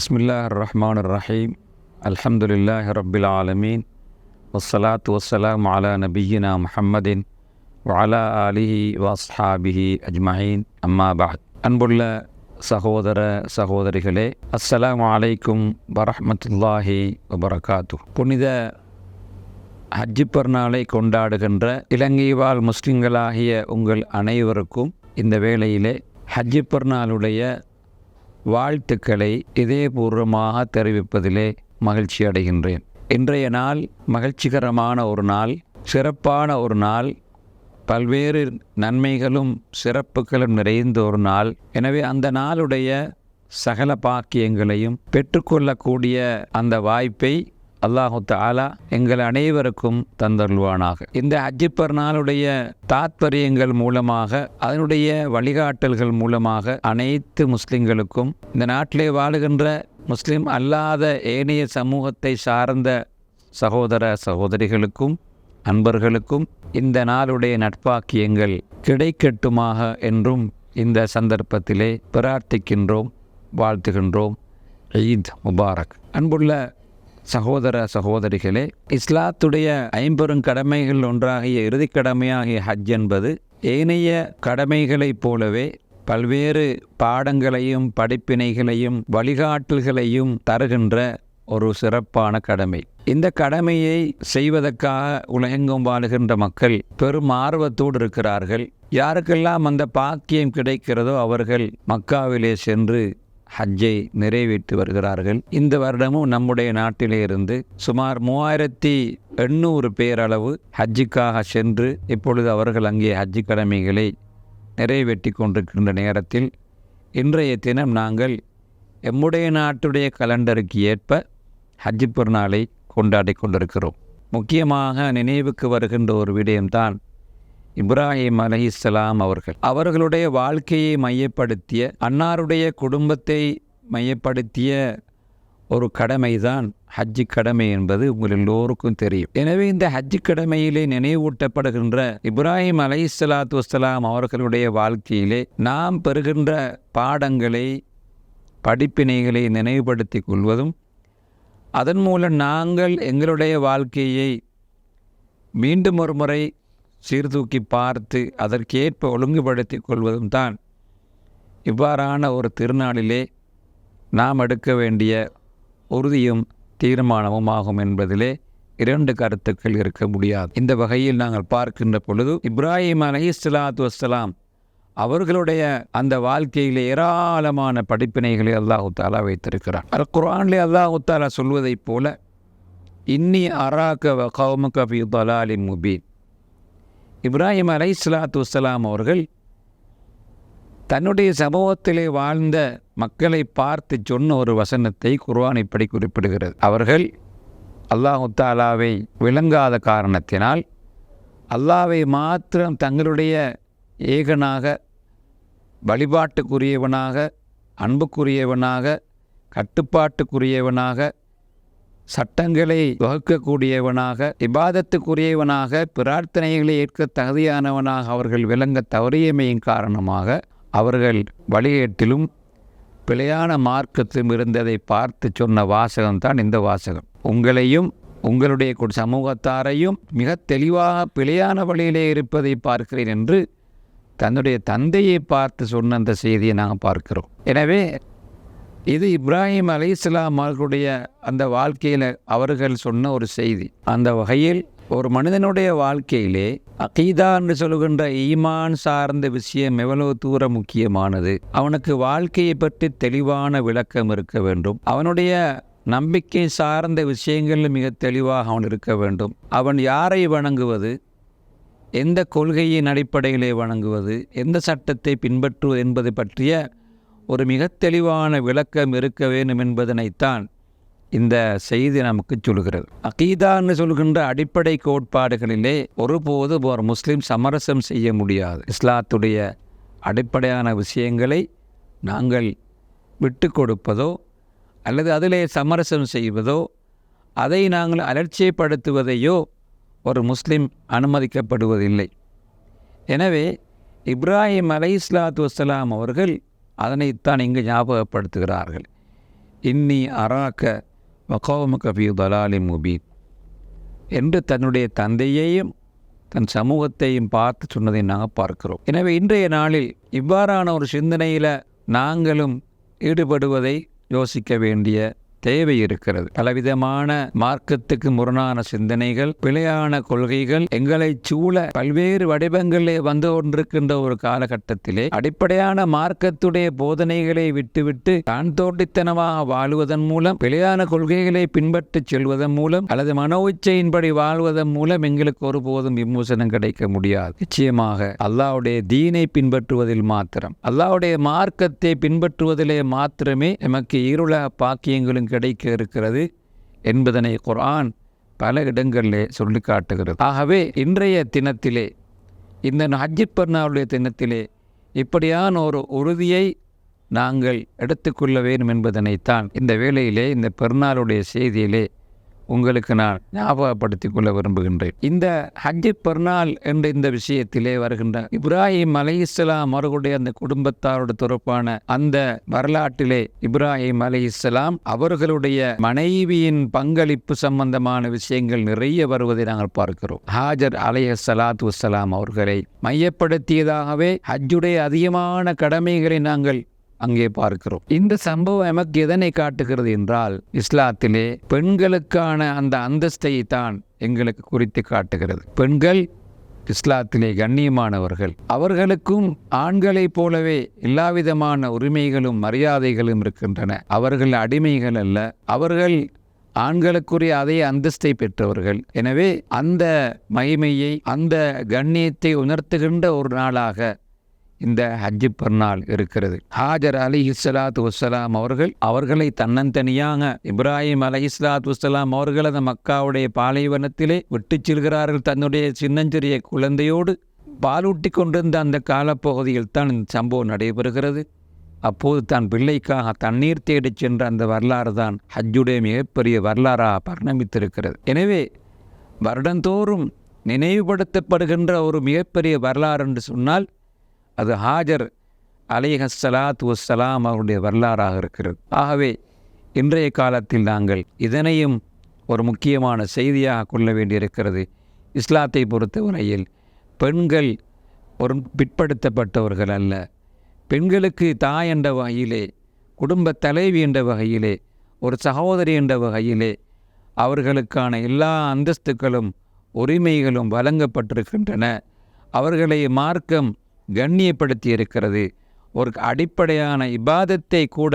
பிஸ்மில்லா ரஹ்மான் ரஹீம் அல்ஹம்துலில்லாஹ் ரபில் ஆலமீன் வசலாத் வசலாம் அலா நபியினா முஹம்மதின் வலா அலிஹி வஸ்ஹாபிஹி அஜ்மஹீன் அம்மாபாத் அன்புள்ள சகோதர சகோதரிகளே அஸ்ஸலாம் அலைக்கும் வரஹமத்துல்லாஹி வபரகாத்து புனித ஹஜ்ஜி பெருநாளை கொண்டாடுகின்ற இலங்கை வாழ் முஸ்லிம்களாகிய உங்கள் அனைவருக்கும் இந்த வேளையிலே ஹஜ்ஜி பெருநாளுடைய வாழ்த்துக்களை இதயபூர்வமாக தெரிவிப்பதிலே மகிழ்ச்சி அடைகின்றேன். இன்றைய நாள் மகிழ்ச்சிகரமான ஒரு நாள் சிறப்பான ஒரு நாள் பல்வேறு நன்மைகளும் சிறப்புகளும் நிறைந்த ஒரு நாள். எனவே அந்த நாளுடைய சகல பாக்கியங்களையும் பெற்றுக்கொள்ளக்கூடிய அந்த வாய்ப்பை அல்லாஹு தாலா எங்கள் அனைவருக்கும் தந்தருள்வானாக. இந்த அஜிப்பர் நாளுடைய தாத்பரியங்கள் மூலமாக அதனுடைய வழிகாட்டல்கள் மூலமாக அனைத்து முஸ்லிம்களுக்கும் இந்த நாட்டிலே வாழுகின்ற முஸ்லிம் அல்லாத ஏனைய சமூகத்தை சார்ந்த சகோதர சகோதரிகளுக்கும் அன்பர்களுக்கும் இந்த நாளுடைய நட்பாக்கியங்கள் கிடைக்கட்டுமாக என்றும் இந்த சந்தர்ப்பத்திலே பிரார்த்திக்கின்றோம் வாழ்த்துகின்றோம். ஈத் முபாரக். அன்புள்ள சகோதர சகோதரிகளே இஸ்லாத்துடைய ஐம்பெரும் கடமைகள் ஒன்றாகிய இறுதிக் கடமையாகிய ஹஜ் என்பது ஏனைய கடமைகளைப் போலவே பல்வேறு பாடங்களையும் படிப்பினைகளையும் வழிகாட்டல்களையும் தருகின்ற ஒரு சிறப்பான கடமை. இந்த கடமையை செய்வதற்காக உலகெங்கும் வாழுகின்ற மக்கள் பெரும் ஆர்வத்தோடு இருக்கிறார்கள். யாருக்கெல்லாம் அந்த பாக்கியம் கிடைக்கிறதோ அவர்கள் மக்காவிலே சென்று ஹஜ்ஜை நிறைவேற்றி வருகிறார்கள். இந்த வருடமும் நம்முடைய நாட்டிலே இருந்து சுமார் மூவாயிரத்தி எண்ணூறு பேரளவு ஹஜ்ஜுக்காக சென்று இப்பொழுது அவர்கள் அங்கே ஹஜ்ஜி கடமைகளை நிறைவேற்றி கொண்டிருக்கின்ற நேரத்தில் இன்றைய தினம் நாங்கள் எம்முடைய நாட்டுடைய கலண்டருக்கு ஏற்ப ஹஜ்ஜி பெருநாளை கொண்டாடி கொண்டிருக்கிறோம். முக்கியமாக நினைவுக்கு வருகின்ற ஒரு விடயம்தான் இப்ராஹிம் அலஹிஸ்லாம் அவர்கள். அவர்களுடைய வாழ்க்கையை மையப்படுத்திய அன்னாருடைய குடும்பத்தை மையப்படுத்திய ஒரு கடமைதான் ஹஜ்ஜி கடமை என்பது உங்கள் எல்லோருக்கும் தெரியும். எனவே இந்த ஹஜ்ஜி கடமையிலே நினைவூட்டப்படுகின்ற இப்ராஹிம் அலை சலாத்து வஸ்லாம் அவர்களுடைய வாழ்க்கையிலே நாம் பெறுகின்ற பாடங்களை படிப்பினைகளை நினைவுபடுத்திக் கொள்வதும் அதன் மூலம் நாங்கள் எங்களுடைய வாழ்க்கையை மீண்டும் ஒரு முறை சீர்தூக்கி பார்த்து அதற்கேற்ப ஒழுங்குபடுத்தி கொள்வதும் தான். இவ்வாறான ஒரு திருநாளிலே நாம் எடுக்க வேண்டிய உறுதியும் தீர்மானமும் ஆகும் என்பதிலே இரண்டு கருத்துக்கள் இருக்க முடியாது. இந்த வகையில் நாங்கள் பார்க்கின்ற பொழுது இப்ராஹிம் அலி இஸ்லாத்து வஸ்லாம் அவர்களுடைய அந்த வாழ்க்கையில் ஏராளமான படிப்பினைகளை அல்லாஹு தாலா வைத்திருக்கிறார். அல் குரான்லே அல்லாஹு தாலா சொல்வதைப் போல இன்னி அராக்க கவுமுக ஃபி தலாலி முபீன். இப்ராஹிம் அலை இஸ்லாத்து வலாம் அவர்கள் தன்னுடைய சமூகத்திலே வாழ்ந்த மக்களை பார்த்து சொன்ன ஒரு வசனத்தை குர்வான் இப்படி குறிப்பிடுகிறது. அவர்கள் அல்லாஹு தாலாவை விளங்காத காரணத்தினால் அல்லாவை மாத்திரம் தங்களுடைய ஏகனாக வழிபாட்டுக்குரியவனாக அன்புக்குரியவனாக கட்டுப்பாட்டுக்குரியவனாக சட்டங்களை வகுக்கக்கூடியவனாக இபாதத்துக்குரியவனாக பிரார்த்தனைகளை ஏற்க தகுதியானவனாக அவர்கள் விளங்க தவறியமையின் காரணமாக அவர்கள் வழிகேட்டிலும் பிழையான மார்க்கத்திலும் இருந்ததை பார்த்து சொன்ன வாசகம்தான் இந்த வாசகம். உங்களையும் உங்களுடைய சமூகத்தாரையும் மிக தெளிவாக பிழையான வழியிலே இருப்பதை பார்க்கிறேன் என்று தன்னுடைய தந்தையை பார்த்து சொன்ன அந்த செய்தியை நாங்கள் பார்க்கிறோம். எனவே இது இப்ராஹிம் அலி இஸ்லாம் அவர்களுடைய அந்த வாழ்க்கையில் அவர்கள் சொன்ன ஒரு செய்தி. அந்த வகையில் ஒரு மனிதனுடைய வாழ்க்கையிலே அகீதா என்று சொல்கின்ற ஈமான் சார்ந்த விஷயம் எவ்வளவு தூரம் முக்கியமானது. அவனுக்கு வாழ்க்கையை பற்றி தெளிவான விளக்கம் இருக்க வேண்டும். அவனுடைய நம்பிக்கை சார்ந்த விஷயங்களில் மிக தெளிவாக அவன் இருக்க வேண்டும். அவன் யாரை வணங்குவது? எந்த கொள்கையின் அடிப்படையிலே வணங்குவது? எந்த சட்டத்தை பின்பற்றுவது என்பது பற்றிய ஒரு மிக தெளிவான விளக்கம் இருக்க வேண்டும் என்பதனைத்தான் இந்த செய்தி நமக்கு சொல்கிறது அகீதான்னு சொல்கின்ற அடிப்படை கோட்பாடுகளிலே ஒருபோது ஒரு முஸ்லீம் சமரசம் செய்ய முடியாது. இஸ்லாத்துடைய அடிப்படையான விஷயங்களை நாங்கள் விட்டு கொடுப்பதோ அல்லது அதிலே சமரசம் செய்வதோ அதை நாங்கள் அலட்சியப்படுத்துவதையோ ஒரு முஸ்லீம் அனுமதிக்கப்படுவதில்லை. எனவே இப்ராஹிம் அலை இஸ்லாத்து வசலாம் அவர்கள் அதனைத்தான் இங்கு ஞாபகப்படுத்துகிறார்கள். இன்னி அராக்க வகோமக ஃபி தலாலி முபீன். என்று தன்னுடைய தந்தையையும் தன் சமூகத்தையும் பார்த்து சொன்னதை நாங்கள் பார்க்கிறோம். எனவே இன்றைய நாளில் இவ்வாறான ஒரு சிந்தனையில் நாங்களும் ஈடுபடுவதை யோசிக்க வேண்டிய தேவை இருக்கிறது. பலவிதமான மார்க்கத்துக்கு முரணான சிந்தனைகள் பிழையான கொள்கைகள் எங்களை சூழ பல்வேறு வடிவங்களிலே வந்து கொண்டிருக்கின்ற ஒரு காலகட்டத்திலே அடிப்படையான மார்க்கத்துடைய போதனைகளை விட்டுவிட்டு தான் தோண்டித்தனமாக வாழ்வதன் மூலம் பிழையான கொள்கைகளை பின்பற்றிச் செல்வதன் மூலம் அல்லது மனோ இச்சையின்படி வாழ்வதன் மூலம் எங்களுக்கு ஒருபோதும் விமோசனம் கிடைக்க முடியாது. நிச்சயமாக அல்லாவுடைய தீனை பின்பற்றுவதில் மாத்திரம். அல்லாவுடைய மார்க்கத்தை பின்பற்றுவதிலே மாத்திரமே எமக்கு இருள பாக்கியங்களும் கிடைக்க இருக்கிறது என்பதனை குர்ஆன் பல இடங்களிலே சொல்லி காட்டுகிறது. ஆகவே இன்றைய தினத்திலே இந்த ஹஜ்ஜி பெருநாளுடைய தினத்திலே இப்படியான ஒரு உறுதியை நாங்கள் எடுத்துக்கொள்ள வேண்டும் என்பதனைத்தான் இந்த வேளையிலே இந்த பெருநாளுடைய செய்தியிலே உங்களுக்கு நான் ஞாபகப்படுத்திக் கொள்ள விரும்புகின்றேன். இந்த ஹஜ்ஜி பெருநாள் என்ற இந்த விஷயத்திலே வருகின்ற இப்ராஹிம் அலை இஸ்லாம் அவர்களுடைய அந்த குடும்பத்தாரோட தொடர்பான அந்த வரலாற்றிலே இப்ராஹிம் அலை இஸ்லாம் அவர்களுடைய மனைவியின் பங்களிப்பு சம்பந்தமான விஷயங்கள் நிறைய வருவதை நாங்கள் பார்க்கிறோம். ஹாஜர் அலைய சலாத்து வசலாம் அவர்களை மையப்படுத்தியதாகவே ஹஜ்ஜுடைய அதிகமான கடமைகளை நாங்கள் அங்கே பார்க்கிறோம். இந்த சம்பவம் எமக்கு எதனை காட்டுகிறது என்றால் இஸ்லாத்திலே பெண்களுக்கான அந்த அந்தஸ்தை தான் எங்களுக்கு குறித்து காட்டுகிறது. பெண்கள் இஸ்லாத்திலே கண்ணியமானவர்கள். அவர்களுக்கும் ஆண்களைப் போலவே எல்லாவிதமான உரிமைகளும் மரியாதைகளும் இருக்கின்றன. அவர்கள் அடிமைகள் அல்ல. அவர்கள் ஆண்களுக்குரிய அதே அந்தஸ்தை பெற்றவர்கள். எனவே அந்த மகிமையை அந்த கண்ணியத்தை உணர்த்துகின்ற ஒரு நாளாக இந்த ஹஜ்ஜி பெருநாள் இருக்கிறது. ஹாஜர் அலி இஸ்லாத்து வசலாம் அவர்கள் அவர்களை தன்னந்தனியாக இப்ராஹிம் அலி இஸ்லாத் வசலாம் அவர்கள் அந்த மக்காவுடைய பாலைவனத்திலே விட்டு செல்கிறார்கள். தன்னுடைய சின்னஞ்சிறிய குழந்தையோடு பாலூட்டி கொண்டிருந்த அந்த காலப்பகுதியில் தான் இந்த சம்பவம் நடைபெறுகிறது. அப்போது தான் பிள்ளைக்காக தண்ணீர் தேடிச் சென்ற அந்த வரலாறு தான் ஹஜ்ஜுடைய மிகப்பெரிய வரலாறாக பரிணமித்திருக்கிறது. எனவே வருடந்தோறும் நினைவுபடுத்தப்படுகின்ற ஒரு மிகப்பெரிய வரலாறு என்று சொன்னால் அது ஹாஜர் அலைஹஸ்ஸலாத் சலாம் அவருடைய வரலாறாக இருக்கிறது. ஆகவே இன்றைய காலத்தில் நாங்கள் இதனையும் ஒரு முக்கியமான செய்தியாக கொள்ள வேண்டியிருக்கிறது. இஸ்லாத்தை பொறுத்தவரையில் பெண்கள் ஒரு பிற்படுத்தப்பட்டவர்கள் அல்ல. பெண்களுக்கு தாய் என்ற வகையிலே குடும்ப தலைவி என்ற வகையிலே ஒரு சகோதரி என்ற வகையிலே அவர்களுக்கான எல்லா அந்தஸ்துக்களும் உரிமைகளும் வழங்கப்பட்டிருக்கின்றன. அவர்களை மார்க்கம் கண்ணியப்படுத்தி இருக்கிறது ஒரு அடிப்படையான இபாதத்தை கூட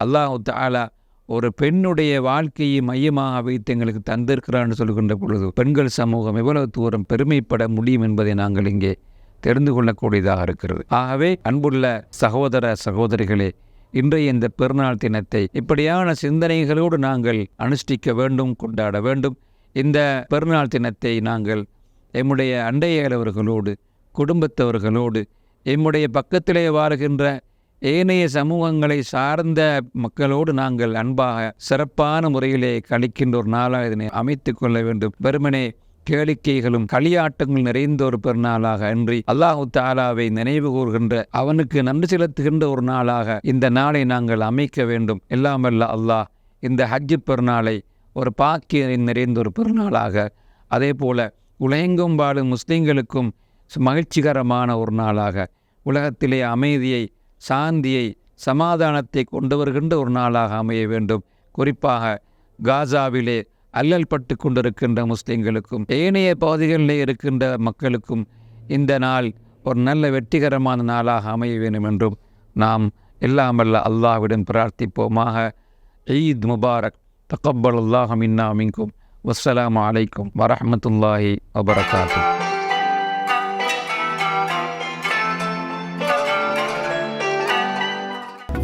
அல்லாஹு தாலா ஒரு பெண்ணுடைய வாழ்க்கையை மையமாக வைத்து எங்களுக்கு தந்திருக்கிறான்னு சொல்கின்ற பொழுது பெண்கள் சமூகம் எவ்வளவு தூரம் பெருமைப்பட முடியும் என்பதை நாங்கள் இங்கே தெரிந்து கொள்ளக்கூடியதாக இருக்கிறது. ஆகவே அன்புள்ள சகோதர சகோதரிகளே இன்றைய இந்த பெருநாள் தினத்தை இப்படியான சிந்தனைகளோடு நாங்கள் அனுஷ்டிக்க வேண்டும் கொண்டாட வேண்டும். இந்த பெருநாள் தினத்தை நாங்கள் எம்முடைய அண்டையலவர்களோடு குடும்பத்தவர்களோடு எம்முடைய பக்கத்திலே வாழ்கின்ற ஏனைய சமூகங்களை சார்ந்த மக்களோடு நாங்கள் அன்பாக சிறப்பான முறையிலே கழிக்கின்ற ஒரு நாளாக இதனை அமைத்து கொள்ள வேண்டும். வெறுமனே கேளிக்கைகளும் களியாட்டங்கள் நிறைந்த ஒரு பெருநாளாக அன்றி அல்லாஹு தாலாவை நினைவு கூறுகின்ற அவனுக்கு நன்றி செலுத்துகின்ற ஒரு நாளாக இந்த நாளை நாங்கள் அமைக்க வேண்டும். எல்லாமல்ல அல்லாஹ் இந்த ஹஜ்ஜு பெருநாளை ஒரு பாக்கிய நிறைந்த ஒரு பெருநாளாக அதே போல உலகெங்கும் வாழும் முஸ்லிம்களுக்கும் மகிழ்ச்சிகரமான ஒரு நாளாக உலகத்திலே அமைதியை சாந்தியை சமாதானத்தை கொண்டு வருகின்ற ஒரு நாளாக அமைய வேண்டும். குறிப்பாக காசாவிலே அல்லல் பட்டு கொண்டிருக்கின்ற முஸ்லீம்களுக்கும் ஏனைய பகுதிகளிலே இருக்கின்ற மக்களுக்கும் இந்த நாள் ஒரு நல்ல வெற்றிகரமான நாளாக அமைய வேண்டும் என்றும் நாம் எல்லாமல்ல அல்லாஹ்விடம் பிரார்த்திப்போமாக. ஈத் முபாரக். தக்கப்பல் அல்லாஹ் மின்னா மின்கும். வஸ்ஸலாம் அலைக்கும். வரமத்துல்லாஹி வபரகாத்து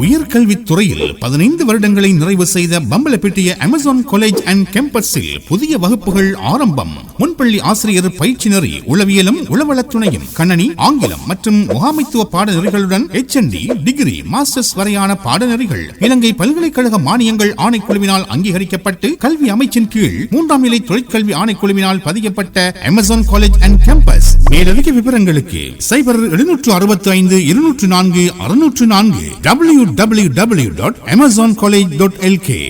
உயர்கல்வித் துறையில் பதினைந்து வருடங்களை நிறைவு செய்த பம்பலப்பிட்டிய அமேசான் காலேஜ் அண்ட் கேம்பஸில் புதிய வகுப்புகள் ஆரம்பம். முன்பள்ளி ஆசிரியர் பயிற்சி நெறி உளவியலும் உளவளத்துணையும் கணனி ஆங்கிலம் மற்றும் முகாமைத்துவ பாடநெறிகளுடன் HND டிகிரி மாஸ்டர்ஸ் வரையான பாடநெறிகள் இலங்கை பல்கலைக்கழக மானியங்கள் ஆணைக்குழுவினால் அங்கீகரிக்கப்பட்டு கல்வி அமைச்சின் கீழ் மூன்றாம் நிலை தொழிற்கல்வி ஆணைக்குழுவினால் பதியப்பட்ட அமேசான் காலேஜ் அண்ட் கேம்பஸ் மேலதிக விவரங்களுக்கு சைபர் எழுநூற்று அறுபத்தி ஐந்து இருநூற்று நான்கு அறுநூற்று நான்கு W W W dot Amazon college dot LK